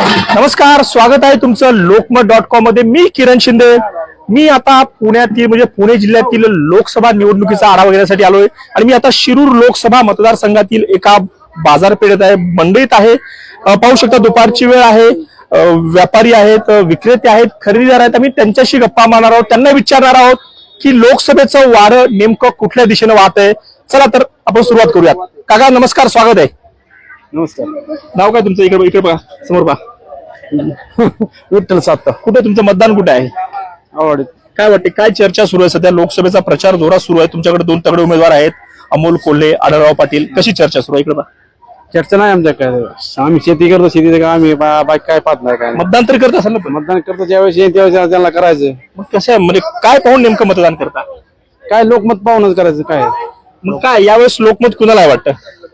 नमस्कार स्वागत आहे तुमचं लोकमत डॉट कॉममध्ये. मी किरण शिंदे. मी आता पुण्यातील म्हणजे पुणे जिल्ह्यातील लोकसभा निवडणुकीचा आढावा घेण्यासाठी आलोय. आणि मी आता शिरूर लोकसभा मतदारसंघातील एका बाजारपेठेत आहे मंडईत आहे. पाहू शकता दुपारची वेळ आहे. व्यापारी आहेत विक्रेते आहेत खरेदीदार आहेत. आम्ही त्यांच्याशी गप्पा मारणार आहोत. त्यांना विचारणार आहोत की लोकसभेचं वारं नेमकं कुठल्या दिशेनं वाहत आहे चला तर आपण सुरुवात करूयात. काका नमस्कार स्वागत आहे. नमस्कार. नाव काय तुमचं? इकडे इकडे बघा समोर पहा. विठ्ठल सात कुठे तुमचं मतदान कुठे आहे? आवड. काय वाटते? काय चर्चा सुरू आहे? सध्या लोकसभेचा प्रचार जोरात सुरू आहे. तुमच्याकडे दोन तगडे उमेदवार आहेत. अमोल कोल्हे आढळराव पाटील. कशी चर्चा सुरू आहे? इकडे पहा. चर्चा नाही आमच्या काय. आम्ही शेती करतो शेतीचं काम आम्ही बा- बाकी काय पाहत नाही काय नाही. मतदान तरी करत असाल ना. मतदान करतो ज्यावेळेस येईल त्यावेळेस त्यांना करायचं. मग कसं आहे म्हणजे काय पाहून नेमकं मतदान करता? काय लोकमत पाहूनच करायचं काय? मग काय? यावेळेस लोकमत कुणाला आहे वाटतं?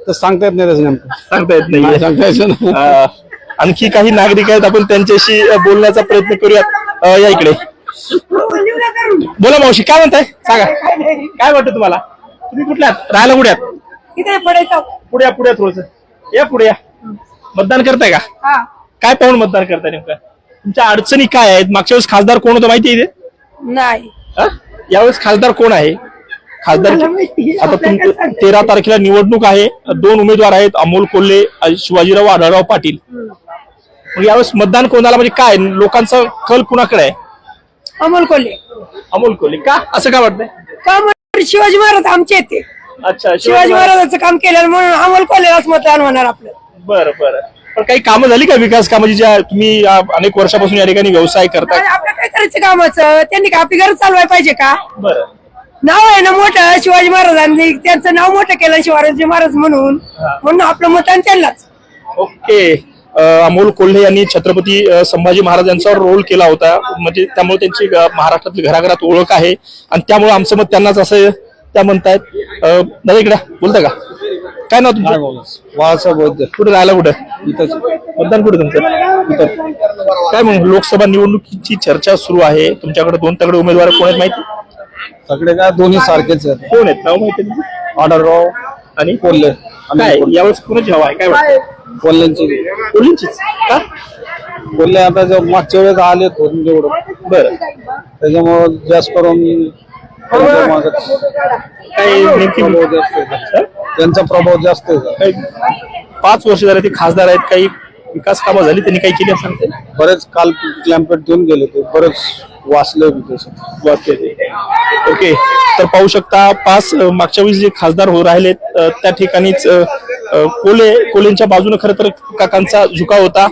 तर सांगता येत नाही नेमकं. सांगता येत नाही सांगता यायचं ना. आणखी काही नागरिक आहेत आपण त्यांच्याशी अ, बोलण्याचा प्रयत्न करूयात. अ, या इकडे. बोला मावशी काय म्हणताय? सांगा. काय वाटतं तुम्हाला? तुम्ही कुठल्या आहात? राहायला कुठे आहात? इथे पडायचं पुढे या पुढे या थोडस. या पुढे या. मतदान करताय का? हा. काय पाहून मतदान करताय नेमकं? तुमच्या अडचणी काय आहेत? मागच्या वेळेस खासदार कोण होतं माहिती आहे इथे? नाही. हा? यावेळेस खासदार कोण आहे? खासदार. आता तेरा तारखेला निवडणूक आहे. दोन उमेदवार आहेत अमोल कोल्हे शिवाजीराव आढळराव पाटील. मग यावेळेस मतदान कोणाला म्हणजे काय? लोकांचा कल कुणाकडे आहे? अमोल कोल्हे. अमोल कोल्हे. का? असं का वाटतंय? का शिवाजी महाराज आमचे येते अच्छा शिवाजी महाराजांचं काम केलं म्हणून अमोल कोल्हेलाच मतदान होणार आपलं. बरं बरं. पण काही कामं झाली का विकास कामं जी ज्या तुम्ही अनेक वर्षापासून या ठिकाणी व्यवसाय करताय? आणि आपलं काय करायचं कामाचं? त्यांनी का आपली गरज चालवायला पाहिजे का? बरं. नाव आहे ना मोठं शिवाजी महाराजांनी त्यांचं नाव मोठं केलं शिवाजी महाराज म्हणून. म्हणून आपलं मतदान त्यांनाच. ओके. अ, अमोल कोल्हे यांनी छत्रपती अ, संभाजी महाराज यांच्यावर रोल केला होता. म्हणजे त्यामुळे त्यांची अ, महाराष्ट्रातली घराघरात ओळख आहे. आणि त्यामुळे आमचं मत त्यांनाच असं त्या म्हणतायत. अ, दादा इकडे बोलता का? काय नाव तुमचं? बाळासाहेब बौद्ध. कुठे राहायला कुठे? इथंच. मतदान कुठे तुमचं? इथं. काय मग लोकसभा निवडणुकीची चर्चा सुरू आहे? तुमच्याकडे दोन तगडे उमेदवार कोण आहेत माहिती? सगळे काय दोन्ही सारखेच आहेत. कोण आहेत? नाव माहिती आहे तुमचं? ऑर्डरराव आणि? कोल्हे. काय? यावेळेस कोणाची हवा आहे? काय वाटतं? कोल्ह्यांची का? कोल्हे आता जे मागच्या वेळेस आले होते जेवढं बरं. त्याच्यामुळं जास्त करून त्यांच्या मागं काय नेमकी? प्रभाव जास्त आहे. त्यांचा प्रभाव जास्त आहे. काही पाच वर्ष झाले ते खासदार आहेत. काही विकास कामं झाली? त्यांनी काही केली असं सांगते बरेच काल क्लॅम्पेट देऊन गेले ते. बरेच वाचले बी तसे. ओके तर पाहू शकता पाच अ, मागच्या वेळी जे खासदार हो राहिलेत अ, त्या ठिकाणीच अ, अ, कोले कोलेंच्या बाजूने खरं तर काकांचा झुकाव होता.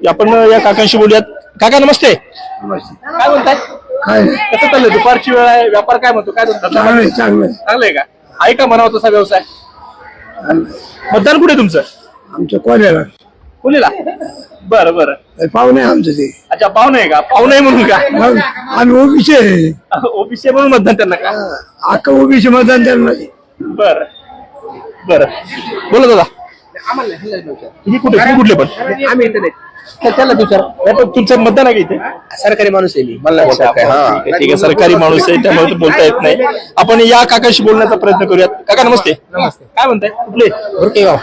आपण अ, या काकांशी बोलूयात. काका नमस्ते. काय म्हणताय? काय? कसं चाललंय? दुपारची वेळ आहे व्यापार काय म्हणतो? काय म्हणतात? चांगलं चांगलं चांगलंय का? आहे का म्हणावं तसा व्यवसाय? मतदान कुठे तुमचं? आमच्या कोल्याला. कोलीला बरं बरं. पाहुणे आमचं ते. अच्छा पाहुणे आहे का? पाहुणे आहे म्हणून का? मग आम्ही ओबीसी आहे. ओबीसी म्हणून मतदान त्यांना का? अख्खा ओबीसी मतदान त्यांना. बर. बर. बोला दादा. तुम्ही कुठे? तुम्ही कुठले पण? आम्ही इंटरनेट त्याला विचार. तुमचं मतदान आहे का इथे? सरकारी माणूस आहे मी. मला नाही काय हा आहे, ठीक आहे. सरकारी माणूस आहे त्यामुळे तो बोलता येत नाही. आपण या काकाशी बोलण्याचा प्रयत्न करूयात. काका नमस्ते. नमस्ते. काय म्हणताय? कुठले? भुरकेगाव.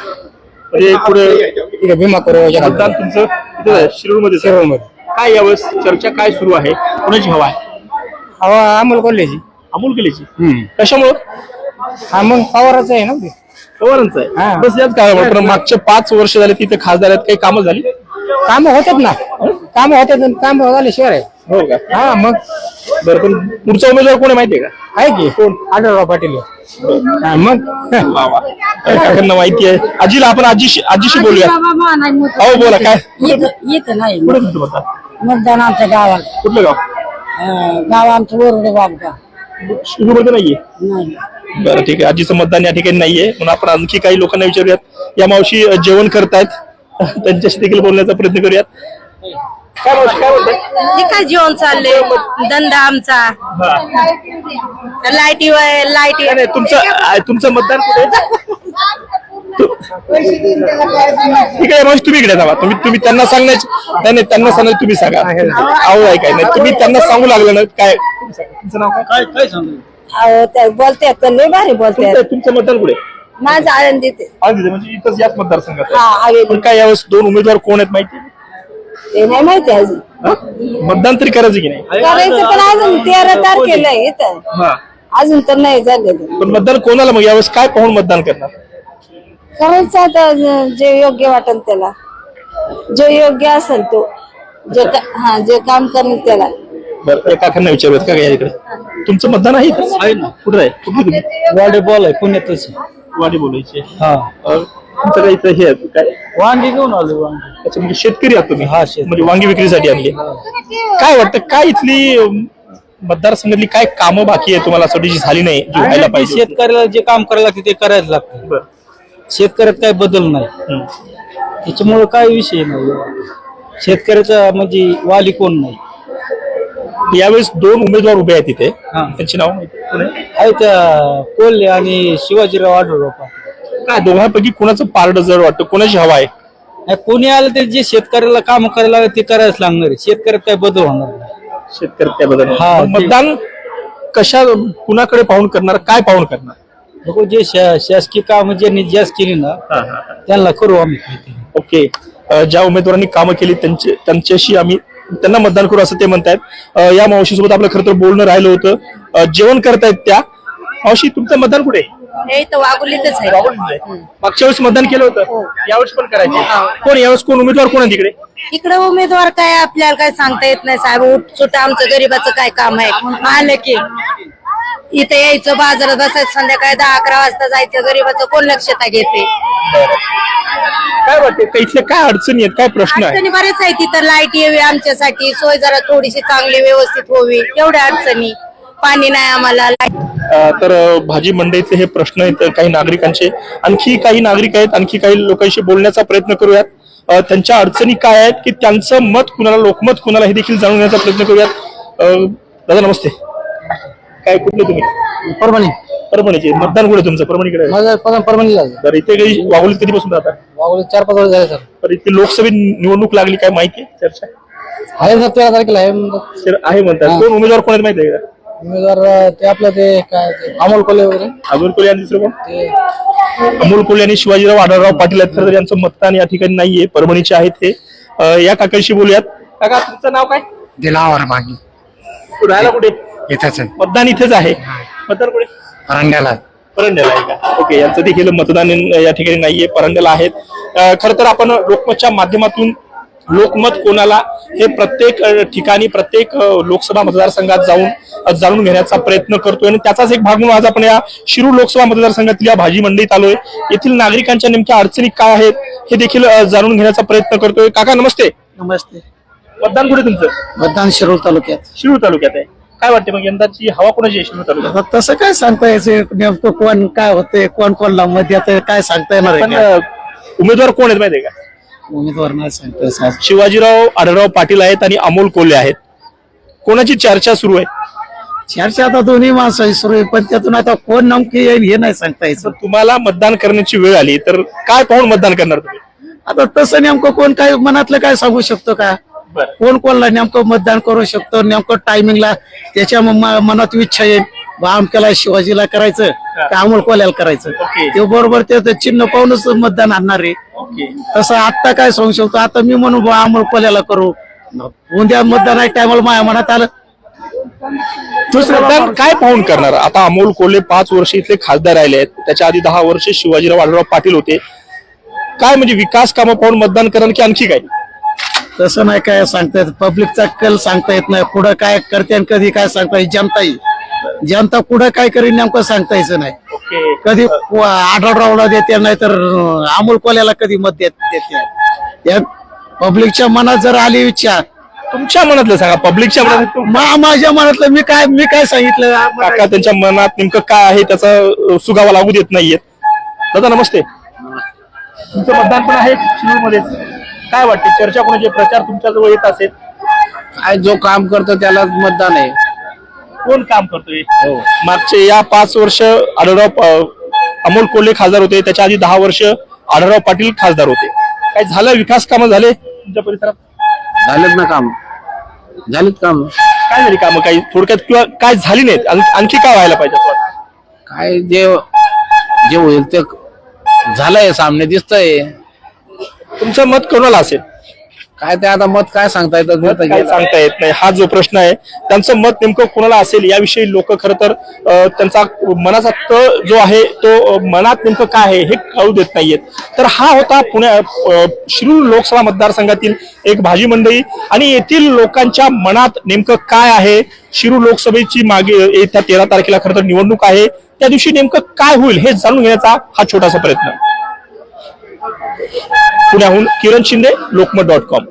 म्हणजे पुढे इकडे भीमा करू मतदान तुमचं शिरूरमध्ये शिरूरमध्ये. काय यावेळेस चर्चा काय सुरू आहे? कोणाची हवा आहे? हवा अमोल कोल्हेची अमोल केलीची कशामुळं? हा मग पवाराचं आहे ना ते. पवारांचं आहे. हा. बस याच कारण पण मागचे पाच वर्ष झाले तिथे खासदार आहेत काही कामं झाली? कामं होतात ना. कामं होतात काम झाल्याशिवाय आहे. हो का? हा मग. बरं पण पुढचा उमेदवार कोण आहे माहितीये का? आहे की? कोण? आढळराव पाटील. हा, मग. वा वा. काय काकांना माहिती आहे? आजीला आपण आजीशी आजीशी बोलूया. हो बोला काय? येत नाही. कुठे तुमचं मतदान मतदान आमच्या गावात. कुठलं गाव? अं, गाव आमचं वरुडे बाबगा शिरूरमध्ये नाहीये? नाही. बरं ठीक आहे. आजीचं मतदान या ठिकाणी नाहीये. म्हणून आपण आणखी काही लोकांना विचारूयात. या मावशी अ, जेवण करतायत. त्यांच्याशी देखील बोलण्याचा प्रयत्न करूयात. काय मावशी काय बोलताय हे काय जेवण चाललंय? धंदा आमचा. लाईटी लाईटी. नाही, तुमचं आ, तुमचं मतदान कुठे? आहे? तु- ठीक आहे मावशी तुम्ही इकडे जावा तुम्ही तुम्ही त्यांना सांगण्याची नाही नाही त्यांना सांगायचं तुम्ही सांगा. अहो आहे काय? नाही तुम्ही त्यांना सांगू लागलं ना काय? तुमचं नाव काय? अहो, ते बोलते तर लय भारी बोलते. तुमचं तुमचं मतदान कुठे? माझं आनंद देते आज इथे म्हणजे इथंच याच मतदारसंघात हा. हवेली पण काय यावेळेस दोन उमेदवार कोण आहेत माहिती? ते नाही माहिती अजून? मतदान तरी करायचं की नाही? करायचं पण अजून तेरा तारखेला आहे हा. अजून तर नाही झालेलं. पण मतदान कोणाला मग? यावेळेस काय पाहून मतदान करणार? करायचं आता जे योग्य वाटेल त्याला. जो योग्य असेल तो. जे का- हा जे काम करेल त्याला. बरं काकांना विचारूयात का या इकडे? तुमचं मतदान आहे कुठं आहे? वॉलीबॉल आहे? पुण्यातच. वाडी बोलायची. हा. अं, तुमचं काही इथं हे आहे, काय वांगी घेऊन आलो वांगी अच्छा म्हणजे शेतकरी आहात तुम्ही हा, शेतकरी. म्हणजे वांगी विक्रीसाठी आणली काय वाटतं काय इथली अं, मतदारसंघातली काय कामं बाकी आहे तुम्हाला असं वाटतं जी झाली नाही जी व्हायला पाहिजे? शेतकऱ्याला जे काम करायला लागते ते करायला लागतं बरं. शेतकऱ्यात काही बदल नाही हं. त्याच्यामुळे काय विषय नाही शेतकऱ्याचा म्हणजे वाली कोण नाही यावेळेस दोन उमेदवार उभे आहेत तिथे हा. त्यांची नाव माहिती आहे? कोण आहे? कोल्हे आणि शिवाजीराव आढळराव काय दोघांपैकी कोणाचं पारड जर वाटतं? कोणाची हवा आहे? नाही कोणी आलं तर जे शेतकऱ्याला काम करायला लागलं ते करायलाच लागणार आहे. शेतकऱ्यात काही बदल होणार नाही. शेतकरी त्याबद्दल हा, मतदान कशा कुणाकडे पाहून करणार काय पाहून करणार? लोक जे शा- शासकीय काम ज्यांनी जास्त केली ना हा, हा, हा. त्यांना करू आम्ही काहीतरी. ओके. अ, ज्या उमेदवारांनी कामं केली त्यांचे त्यांच्याशी आम्ही त्यांना मतदान करू असं ते म्हणतायत. अ, या मावशीसोबत आपलं खरं तर बोलणं राहिलं होतं. अ, जेवण करतायत त्या. मावशी तुमचं मतदान कुठे? आहे? हे तर वागुलीतच आहे. मागच्या वेळेस मतदान केलं होतं. यावेळेस पण करायचे. कोण? यावेळेस कोण? उमेदवार कोण आहे तिकडे? इकडे उमेदवार काय आपल्याला काय सांगता येत नाही साहेब. उठ सुट आमचं गरीबाचं काय काम आहे? आलं की. इथे यायचं बाजारात बसायचं संध्याकाळी दहा अकरा वाजता जायचं. गरीबाचं कोण लक्षता घेते? काय वाटते? का काय अडचणी आहेत? काय प्रश्न आहे? अडचणी बरेच आहे तिथं लाइट यावी आमच्यासाठी. सोय जरा थोडीशी चांगली व्यवस्थित व्हावी. तेवढ्या अडचणी. पाणी नाही आम्हाला. अ, तर भाजी मंडईचे हे प्रश्न आहेत काही नागरिकांचे. आणखी काही नागरिक आहेत आणखी काही लोकांशी बोलण्याचा प्रयत्न करूयात. त्यांच्या अडचणी काय आहेत की त्यांचं मत कुणाला लोकमत कुणाला हे देखील जाणून घेण्याचा प्रयत्न करूयात. दादा नमस्ते. काय कुठले तुम्ही? परभणी. परभणीचे. मतदान कुठे तुमचं? परभणीकडे? माझं परभणीला तर इथे काही वाघोलीत कधीपासून राहता? वागवले चार पाच वर्ष झाले सर. तर इथे लोकसभेत निवडणूक लागली काय माहिती चर्चा? आहे सर तेरा तारखेला आहे. आहे म्हणतात. कोण उमेदवार कोण आहेत माहिती आहे का? उमेदवार ते आपलं ते काय ते अमोल कोल्हे वगैरे. अमोल कोल्हे आणि दुसरं कोण? ते. अमोल कोल्हे आणि शिवाजीराव आढळराव पाटील आहेत. खरं तर यांचं मतदान या ठिकाणी नाहीये. परभणीचे आहेत ते अं, या काकांशी बोलूयात. काका तुमचं नाव काय? दिलावर मागे. तू राहायला कुठे? इथंच मतदान इथेच आहे. मतदान कुठे? रंगाला परंड्याला आहे का? ओके यांचं देखील मतदान या ठिकाणी नाहीये. परंड्याला आहेत. अं, खरं तर आपण लोकमतच्या माध्यमातून लोकमत कोणाला हे प्रत्येक ठिकाणी प्रत्येक लोकसभा मतदारसंघात जाऊन जाणून घेण्याचा प्रयत्न करतोय. आणि त्याचाच एक भाग म्हणून आज आपण या शिरूर लोकसभा मतदारसंघातील या भाजी मंडईत आलोय. येथील नागरिकांच्या नेमक्या अडचणी काय आहेत हे देखील जाणून घेण्याचा प्रयत्न करतोय. काका नमस्ते. नमस्ते. मतदान कुठे तुमचं? मतदान शिरूर तालुक्यात. शिरूर तालुक्यात आहे. काय वाटते मग यंदाची हवा कोणाची आहे शिरूर तालुक्यात? आता तसं काय सांगता यायचं नेमकं कोण काय होते कोण कोणला मत येतं काय सांगता येणार आहे? अं, उमेदवार कोण आहेत माहितीये का? सांगता साहेब. शिवाजीराव आढळराव पाटील आहेत आणि अमोल कोल्हे आहेत. कोणाची चर्चा सुरू आहे? चर्चा आता दोन्ही माणसं सुरू आहे पण त्यातून आता कोण नेमकी येईल हे नाही सांगता यायचं तुम्हाला मतदान करण्याची वेळ आली तर काय पाहून मतदान करणार तुम्ही? आता तसं नेमकं कोण काय मनातलं काय सांगू शकतो का? बरं. कोण कोणला नेमकं मतदान करू शकतो नेमकं टायमिंगला त्याच्या म- म- मनात इच्छा येईल. बा आमच्याला शिवाजीला करायचं का अमोल कोल्याला करायचं. ते बरोबर ते ते चिन्ह पाहूनच मतदान आणणार आहे. तसं आता काय सांगू शकतो? आता मी म्हणू बा अमोल कोल्याला करू. उद्या मतदान आहे टायमाला माझ्या मनात आलं. दुसरं काय पाहून करणार? आता अमोल कोल्हे पाच वर्ष इथले खासदार राहिले आहेत. त्याच्या आधी दहा वर्ष शिवाजीराव आढळराव पाटील होते. काय म्हणजे विकास कामं पाहून मतदान करणार की आणखी काय? तसं नाही काय सांगता येत? पब्लिकचा कल सांगता येत नाही. पुढं काय करते आणि कधी काय सांगता येत? जनता येईल जनता पुढं काय करेल नेमकं सांगता यायचं नाही. ओके. कधी आढळरावला देते नाही तर अमोल कोल्याला कधी मत देत देते या. पब्लिकच्या मनात जर आली इच्छा तुमच्या मनातलं सांगा पब्लिकच्या मनात मा- माझ्या मनातलं मी काय मी काय सांगितलं? काका त्यांच्या मनात नेमकं काय आहे त्याचा सुगावा लागू देत नाहीयेत. दादा नमस्ते. तुमचं मतदान पण आहे शिरूरमध्ये काय वाटते? चर्चा कोणाची प्रचार तुमच्या जवळ येत असेल? काय जो काम करतो त्याला मतदान आहे. कोण काम करतोय? मागचे या पाच वर्ष आढळराव अमोल कोल्हे खासदार होते. त्याच्या आधी दहा वर्ष आढळराव पाटील खासदार होते. काय झालं? विकास कामं झाले तुमच्या परिसरात? झालेत ना काम. झालेत काम. काय झाली कामं? काही थोडक्यात किंवा काय झाली नाहीत? आण- आणखी काय व्हायला पाहिजे? काय जे जे होईल ते झालंय सामने दिसतंय. तुमचं मत कोणाला असेल? काय ते आता मत काय सांगता येतं? मत काय सांगता येत नाही. हा जो प्रश्न आहे त्यांचं मत नेमकं कोणाला असेल याविषयी लोक खर तर अ, त्यांचा मनाचा तळ जो आहे तो अ, मनात नेमकं काय आहे हे कळू देत नाहीयेत. तर हा होता पुण्या अ, शिरूर लोकसभा मतदारसंघातील एक भाजी मंडई आणि येथील लोकांच्या मनात नेमकं काय आहे? शिरूर लोकसभेची मागे येत्या तेरा तारखेला खरं तर निवडणूक आहे. त्या दिवशी नेमकं काय होईल हे जाणून घेण्याचा हा छोटासा प्रयत्न. पुण्याहून किरण शिंदे लोकमत डॉट कॉम.